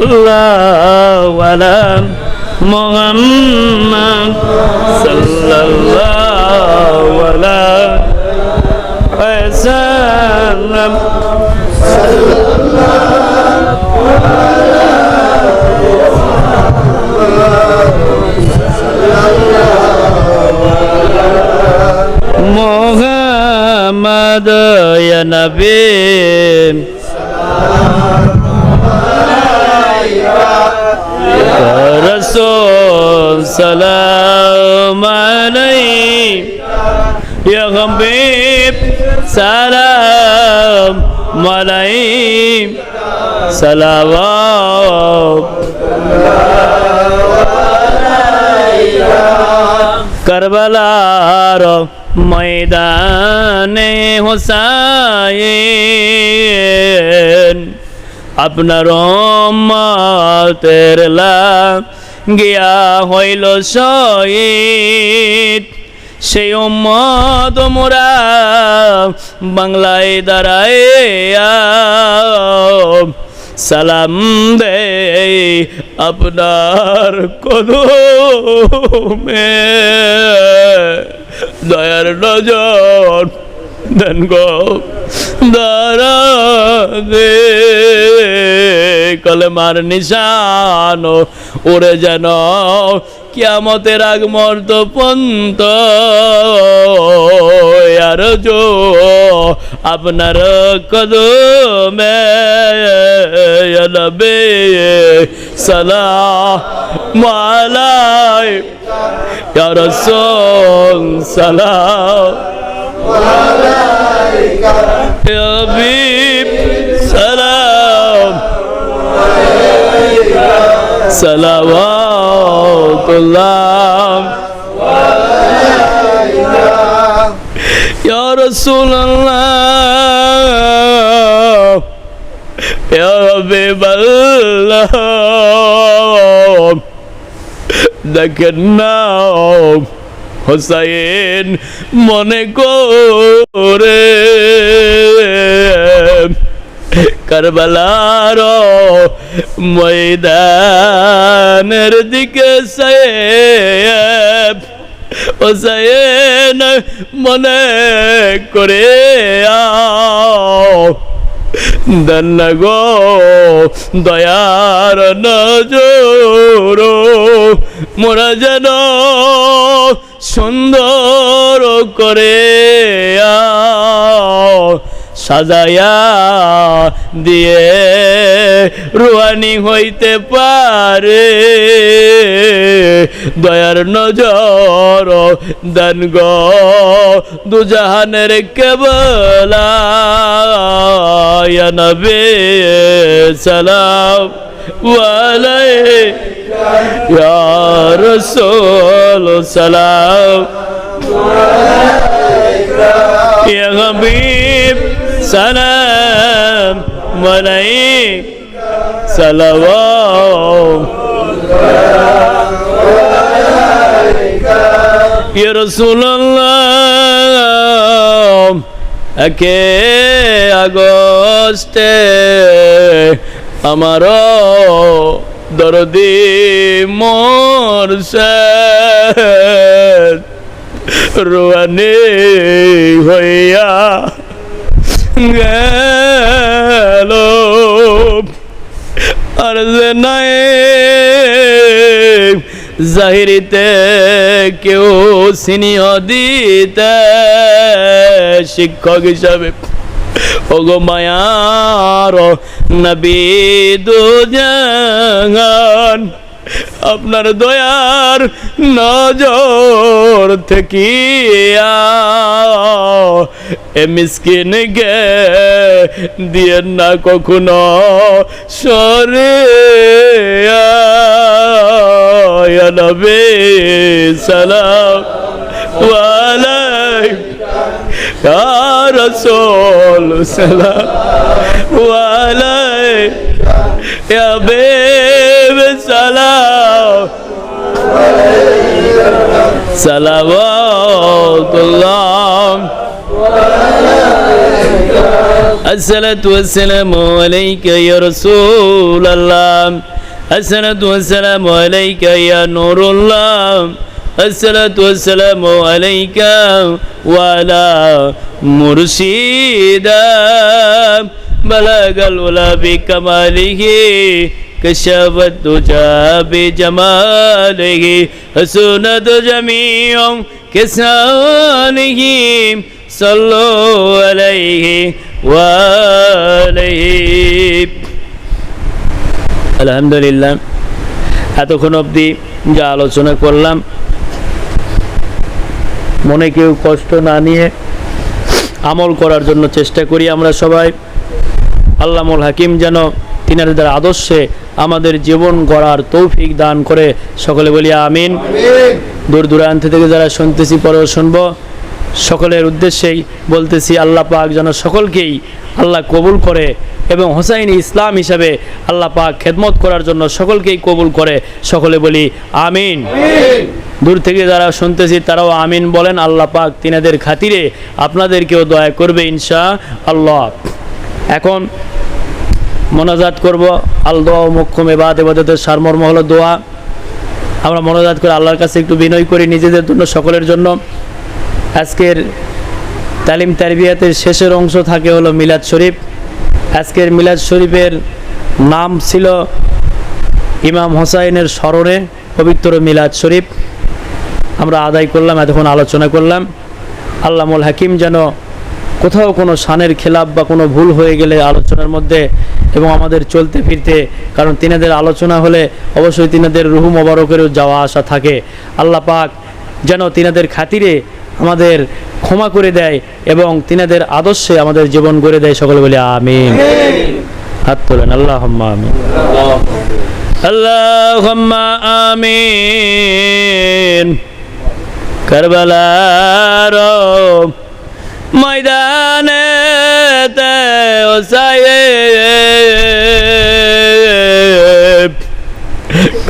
sallallahu ala Muhammad sallallahu wasallam Muhammad ya Nabi يا رسول سلام عليك يا حبيب সালাম মালাইম সালাম করবলার ময়দানে হোসাইন আপনার মাতের লা গিয়া হইল শহীদ। সেই মোরা বাংলায় দাঁড়ায় সালাম দে আপনার কদমে। দয়ার নজর দেন গো দাঁড়া দে। কলমার নিশান ওরে যেন কিয়ামতের আগ মর্ত পন্ত আর জো আপনার কদমে নবে সালাম আলাই। রাসূল সালাম। يا حبيب سلام صلوات الله يا رسول الله يا حبيب الله ذكرناه হোসাইন মনে করে। কারবালার ময়দানের দিকে সাহেব হোসাইন মনে করে দন্ন গো, দয়ার নজর মোরা যেন করে সাজায়া দিয়ে রুয়ানি হইতে পারে। দয়ার নজর দান গো দুজাহানের কেবলা নবী, সালাম ইয়া রাসূল, সালাম ইয়া হাবিব সালাম আলাইক সালাম ইয়া রাসূলুল্লাহ একে আগস্টে আমার দরদি মরছে। রুয়ানি হইয়া গেল। আর যে নাই, জাহিরিতে কেউ সিনিয় দিতে শিক্ষক হিসাবে। ওগো মায়ার নবী দুজাহান আপনার দয়ার নজর থেকে এ মিসকিন গে, দিয়ে না কখনো সরে নবে, সালাম রসোল, সালাম ওয়ালাই صلوات الله الصلاة والسلام عليك يا رسول الله الصلاة والسلام عليك يا نور الله الصلاة والسلام عليك وعلى مرشدا بلغ الولا بكماله كشف الدجى بجماله حسنت جميع كسانه صلوا عليه وعليه আলহামদুলিল্লাহ এতক্ষণ অবধি যা আলোচনা করলাম মনে কেউ কষ্ট না নিয়ে আমল করার জন্য চেষ্টা করি আমরা সবাই আল্লামুল হাকিম যেন তিনাদের আদর্শে আমাদের জীবন গড়ার তৌফিক দান করে সকলে বলি আমিন। দূর দূরান্ত থেকে যারা শুনতেছি পরেও শুনব। সকলের উদ্দেশ্যেই বলতেছি আল্লাহ পাক যেন সকলকেই আল্লাহ কবুল করে এবং হোসাইনি ইসলাম হিসাবে আল্লাহ পাক খেদমত করার জন্য সকলকেই কবুল করে। সকলে বলি আমিন। দূর থেকে যারা শুনতেছি তারাও আমিন বলেন। আল্লাহ পাক তিনাদের খাতিরে আপনাদেরকেও দয়া করবে ইনশা আল্লাহ। এখন মোনাজাত করব। আল দোয়া মুখ্যম এবাদ, এবাদতের সারমর্ম হলো দোয়া। আমরা মোনাজাত করে আল্লাহর কাছে একটু বিনয় করি নিজেদের জন্য, সকলের জন্য। আজকের তালিম তারবিয়াতের শেষের অংশ থাকে হলো মিলাদ শরীফ। আজকের মিলাদ শরীফের নাম ছিল ইমাম হোসাইনের স্মরণে পবিত্র মিলাদ শরীফ। আমরা আদায় করলাম, এতক্ষণ আলোচনা করলাম। আল্লামুল হাকিম যেন কোথাও কোনো সানের খেলাপ বা কোনো ভুল হয়ে গেলে আলোচনার মধ্যে এবং আমাদের চলতে ফিরতে, কারণ তিনাদের আলোচনা হলে অবশ্যই তিনাদের রুহু মবারকেরও যাওয়া আসা থাকে। আল্লাহ পাক যেন তিনাদের খাতিরে আমাদের ক্ষমা করে দেয় এবং তিনাদের আদর্শে আমাদের জীবন গড়ে দেয় সকলে বলে আমিন। হাত তোলেন আল্লাহ আমি আল্লাহ কারবালা কারবালার ময়দানে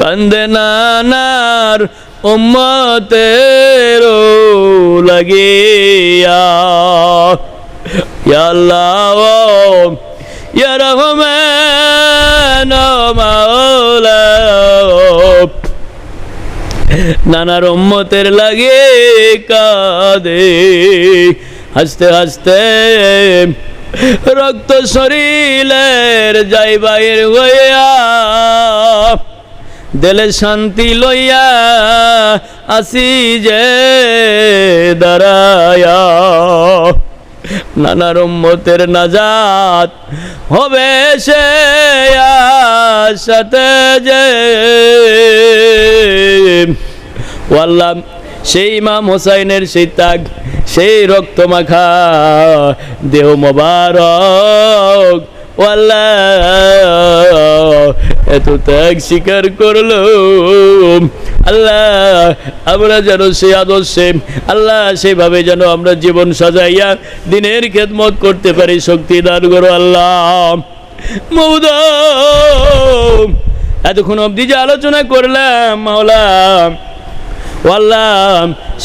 কান্দে নানার উম্মতের লাগিয়া আল্লাহ নানার উম্মতের লাগে কাঁদে। হাসতে হাসতে রক্ত শরীরের যাই বাইর হইয়া দিলে শান্তি লইয়া আসি যে দাঁড়ায়া। নানার উম্মতের নাজাত হবে সে সাথে যে। ওয়াল্লাম সেই ইমাম হোসাইনের সেই তাক সেই রক্ত মাখা, দেহ মোবারক। এত ত্যাগ স্বীকার করল আল্লাহ, আমরা যেন সেই আদর্শে, আল্লাহ সেভাবে যেন আমরা জীবন সাজাইয়া দিনের খেদমত করতে পারি, শক্তি দান করো আল্লাহ। এতক্ষণ অবধি যে আলোচনা করলাম, মাওলা আল্লাহ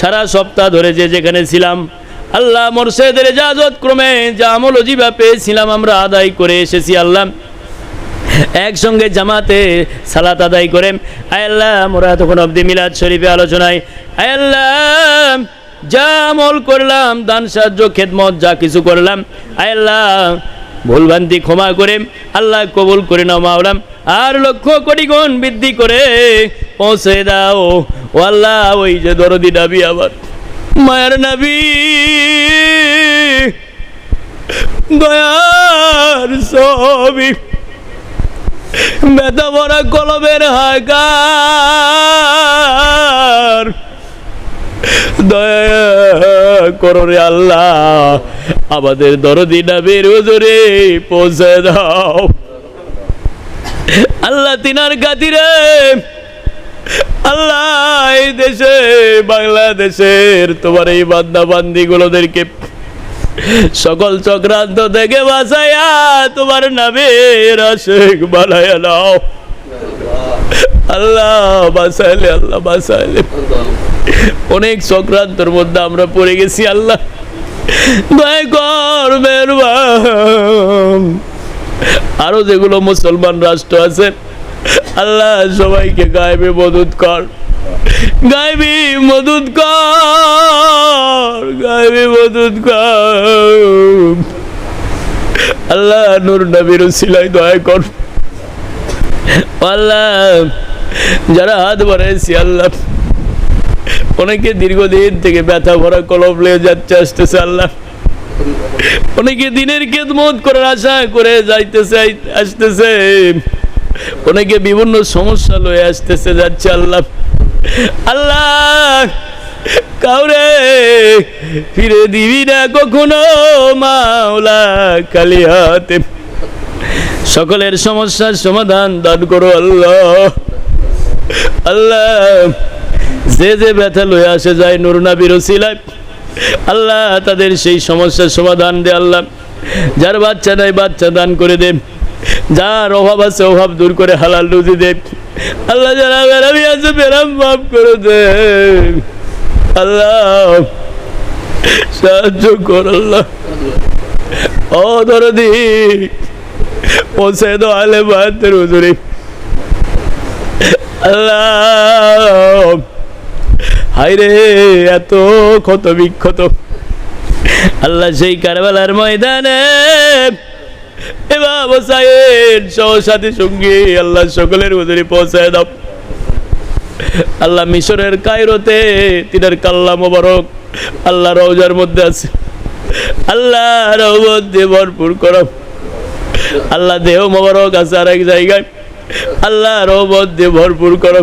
সারা সপ্তাহ ধরে যে যেখানে ছিলাম, আল্লাহ মোরশেদের জাজত ক্রমে যা আমল অজিবা পেয়েছিলাম আমরা আদায় করে এসেছি, আল্লাহ। একসঙ্গে জামাতে সালাত আদায় করে আয়াল্লাহ মোরা তখন অব্দি মিলাদ শরীফে আলোচনায় আয়াল্লাহ যা আমল করলাম, দান সাহায্য, খেদমত, যা কিছু করলাম আয়াল্লাহ ভুলভ্রান্তি ক্ষমা করে, আল্লাহ কবুল করে নাও মাওলাম আর লক্ষ কোটি গুণ বৃদ্ধি করে পৌঁছে দাও। ও আল্লাহ, ওই যে দরদি নাবি আবার মায়ের নাবি। দয়ার ছবি। বেতা ভরা কলমের হাকার দয়া করো রে আল্লাহ, আমাদের দরদি নাবির হুজুরে পৌঁছে দাও। আল্লাহ তিনার খাতিরে আল্লাহ এই দেশে, বাংলাদেশের তোমার এই বান্দা গুলোদেরকে সকল চক্রান্ত থেকে বাঁচাইয়া তোমার নামের আশেক বানাইয়া নাও। আল্লাহ বাঁচাইলে আল্লাহ বাঁচাইলে। অনেক চক্রান্তর মধ্যে আমরা পড়ে গেছি, আল্লাহ। দয়া কর, মেহরবান। আরও যেগুলো মুসলমান রাষ্ট্র আছে, আল্লাহ সবাইকে গায়েবে মদত কর। গায়েবি মদত কর, গায়েবি মদত কর। আল্লাহ নূর নবীর সিলাই দয়া কর। আল্লাহ, যারা হাত বাড়াইছি আল্লাহ, অনেকে দীর্ঘদিন থেকে ব্যথা ভরা কলম লিয়ে যাচ্ছে, আসতেছে আল্লাহ। অনেকে দিনের খেদমত করার আশা করে যাইতেছে আসতেছে। অনেকে বিভিন্ন সমস্যা লয়ে আসতেছে, যাচ্ছে আল্লাহ। আল্লাহ, কাউরে ফিরে দিবি না কখনো মাওলা কালি হাতে। সকলের সমস্যার সমাধান দান করো আল্লাহ। আল্লাহ, যে যে ব্যথা লয়ে আসে যায় নুরনা বিরসিলায় আল্লাহ তাদের সেই সমস্যার সমাধান দে আল্লাহ। যার বাচ্চা নাই বাচ্চা দান করে দে। যার অভাব আছে অভাব দূর করে হালাল রুজি দে। আল্লাহ যারা বেরামি আছে বেরাম মাফ করে দে। আল্লাহ, সাহায্য কর আল্লাহ। ও দরদি পৌঁছে দো আলে বাহাত্তর হুজুরি। আল্লাহ হাইরে এত ক্ষত বিক্ষত। আল্লাহ সেই কারবালার ময়দানে আল্লাহ সকলের পৌঁছায় দাও। আল্লাহ মিশরের কাল্লা মোবারক আল্লাহ মধ্যে আছে। আল্লাহ ভরপুর আল্লাহ দেহ মোবারক আছে আর এক জায়গায়। আল্লাহ রহমত দিয়ে ভরপুর করো।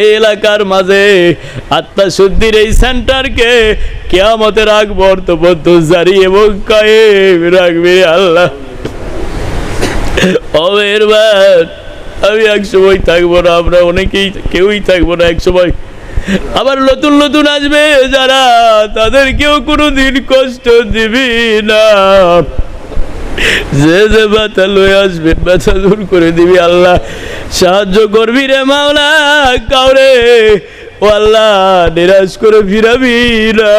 এই এলাকার মাঝে আত্মা শুদ্ধির এই সেন্টারকে কেয়ামতের আগ বর্তমান জারি এবং রাখবে আল্লাহ। অবেরবার আমি এক সময় থাকব না, আমরা অনেকেই, কেউই থাকব না এক সময়। আবার নতুন নতুন আসবে যারা তাদের কেউ কোনো দিন কষ্ট দিবি না। যে যে ব্যথা লয়ে আসবে ব্যথা দূর করে দিবি আল্লাহ। সাহায্য করবি রে মাওলা, কাউরে। ও আল্লাহ, নিরাশ করে ফিরাবি না।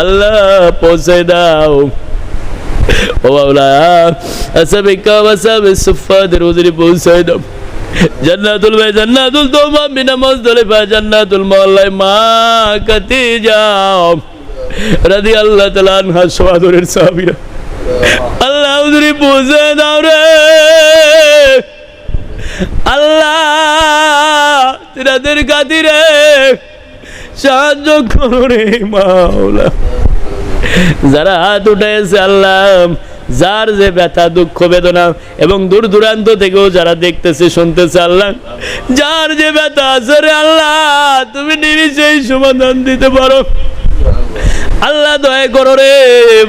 আল্লাহ পৌঁছে দাও। ও মাওলা আসাবে কাম আসাবে সুফাদের ওদের পৌঁছে দাও। জান্নাতুল ভাই, জান্নাতুল তোমা বিনা মজদলিফা জান্নাতুল মহল্লায় মা কাতে যাও। রাদি আল্লাহ তালা আনহা সোয়াদরের সাহাবিরা। আল্লাহ উদরি পৌঁছে দাও রে। আল্লাহ, তিনাদের খাতিরে সাহায্য করো রে মাওলা। যারা হাত উঠেছে আল্লাহ, যার যে ব্যথা, দুঃখ, বেদনা এবং দূর দূরান্ত থেকেও যারা দেখতেছে, শুনতেছে আল্লাহ, যার যে ব্যথা আছে রে আল্লাহ, তুমি নিমিশেই সমাধান দিতে পারো। আল্লাহ দয়া করো রে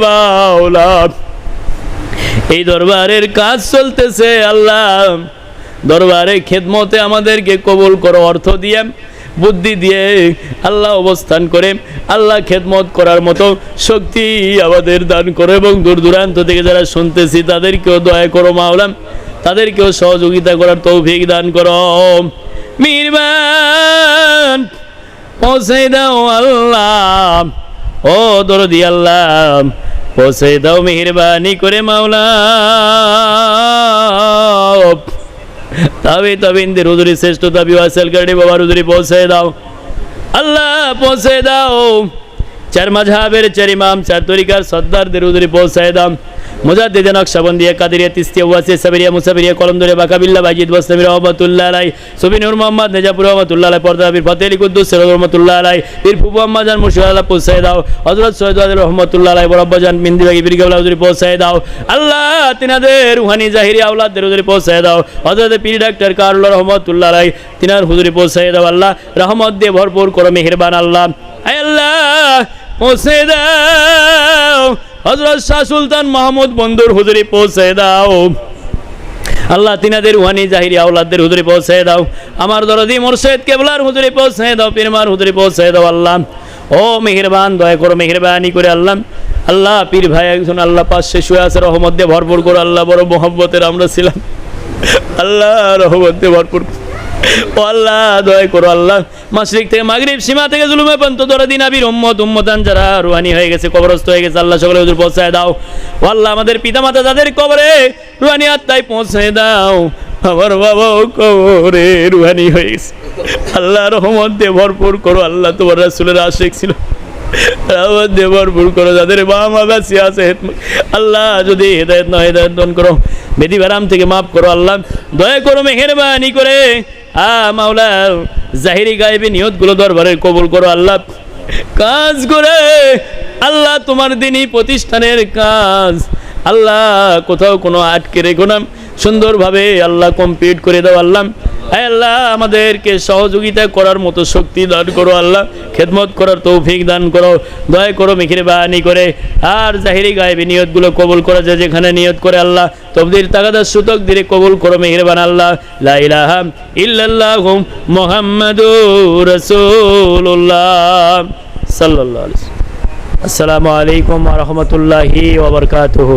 বাউলা এই দরবারের কাজ চলতেছে, আল্লাহ। দরবারে খেদমতে আমাদেরকে কবুল করো, অর্থ দিয়ে, বুদ্ধি দিয়ে, আল্লাহ অবস্থান করে, আল্লাহ খেদমত করার মতো শক্তি আমাদের দান করো এবং দূর দূরান্ত থেকে যারা শুনতেছি, তাদেরকেও দয়া করো মাওলাম তাদেরকেও সহযোগিতা করার তৌফিক দান করো। মিরবান, পৌঁছে দাও আল্লাহ। ও দরদি আল্লাহ, পৌঁছে দাও মেহরবানি করে মাওলা। তবে তবে ইন্দির হুজুরি শ্রেষ্ঠ দাবি ওয়াসেল গাড়ি বাবার হুজুরি পৌঁছে দাও। আল্লাহ, পৌঁছে দাও। চার মাঝহাবের চার ইমাম চার তরিকার সর্দারদের উদরে পৌঁছায় দাম মুজাদ্দিদে নকশবন্দিয়া কাদিরিয়া তিস্তিয়া ওয়াসিয়া সাবিরিয়া মুসাফিরিয়া কলমদরিয়া বাকাবিল্লা বাজিদ ওয়াসলামী রহমতুল্লাহ আলাই সুবিনুর মোহাম্মদ নেজাপুর রহমতুল্লাহ আলাই পর্দা বীর ফতে আলী কুদ্দুস সৈয়দ রহমতুল্লাহ আলাই বীর ফুবু আম্মা জান মুর্শিদ আল্লাহ পৌঁছায় দাও হজরত সৈয়দ আলী রহমতুল্লাহ আলাই বরব্বা জান মিন্দি বাগি বীর কেবলা হুজুরি পৌঁছায় দাও আল্লাহ তিনাদের রুহানি জাহিরি আউলাদদের হুজুরি পৌঁছায় দাও হজরত পীর ডাক্তার কারুল্লাহ রহমতুল্লাহ আলাই তিনার হুজুরি পৌঁছায় দাও আল্লাহ রহমত দিয়ে ভরপুর করো মেহেরবান আল্লাহ আল্লাহ পৌঁছে দাও। হজরত শাহ সুলতান মাহমুদ বন্ধুর হুজুরি পৌঁছে দাও। আল্লাহ তিনাদের ওয়ানি জাহিরি আউলাদদের হুজুরি পৌঁছে দাও। আমার দরদি মোরশেদ কেবলার হুজুরি পৌঁছে দাও, পীরমার হুজুরি পৌঁছে দাও আল্লাহ। ও মেহেরবান, দয়া করো মেহেরবানি করে আল্লাহ। আল্লাহ পীর ভাই একজন আল্লাহ পাশে শুয়ে আছে, রহমত দিয়ে ভরপুর করো, আল্লাহ বড় মোহব্বতের আমরা ছিলাম। আল্লাহ রহমত দিয়ে ভরপুর আল্লাহ, দয়া করো আল্লাহ। মাসরিক থেকে মাগরিব সীমা থেকে জুলুমে পন্ত ধরে দিন আবির উম্মত, উম্মতান যারা রুহানি হয়ে গেছে, কবরস্থ হয়ে গেছে, আল্লাহ সকলে হুজুর পৌঁছায় দাও। আল্লাহ, আমাদের পিতামাতা যাদের কবরে রুহানি আত্মায় পৌঁছে দাও। আমার বাবাও কবরে রুহানি হয়ে গেছে। আল্লাহ, রহমত দিয়ে ভরপুর করো। আল্লাহ, তোমার রাসুলের আশেক ছিল। রহমত ভরপুর করো। যাদের মা মা বেশি আছে, আল্লাহ যদি হেদায়ত না হেদায়ত দান করো। বেদি থেকে মাফ করো আল্লাহ। দয়া করো, মেহেরবানি করে আ মাওলা, জাহিরি গায়েবি নিয়তগুলো দরবারে কবুল করো আল্লাহ। কাজ করে আল্লাহ তোমার দিনই প্রতিষ্ঠানের কাজ। আল্লাহ কোথাও কোনো আটকে রেখো না। সুন্দরভাবে আল্লাহ কমপ্লিট করে দাও আল্লাহ। আল্লাহ, আমাদেরকে সহযোগিতা করার মতো শক্তি দান করো আল্লাহ, খেদমত করার তৌফিক দান করো, দয়া করো মিখির বাহানি করে, আর জাহিরি গায়েবী নিয়তগুলো কবুল করা যায় যেখানে নিয়ত করে আল্লাহ, তবদির তাগাদার সুতক দিলে কবুল করো মেহেরবান আল্লাহ, লা ইলাহা ইল্লাল্লাহু মুহাম্মাদুর রাসূলুল্লাহ সাল্লাল্লাহু। আসসালামু আলাইকুম রাহমাতুল্লাহি ওয়া বারাকাতুহু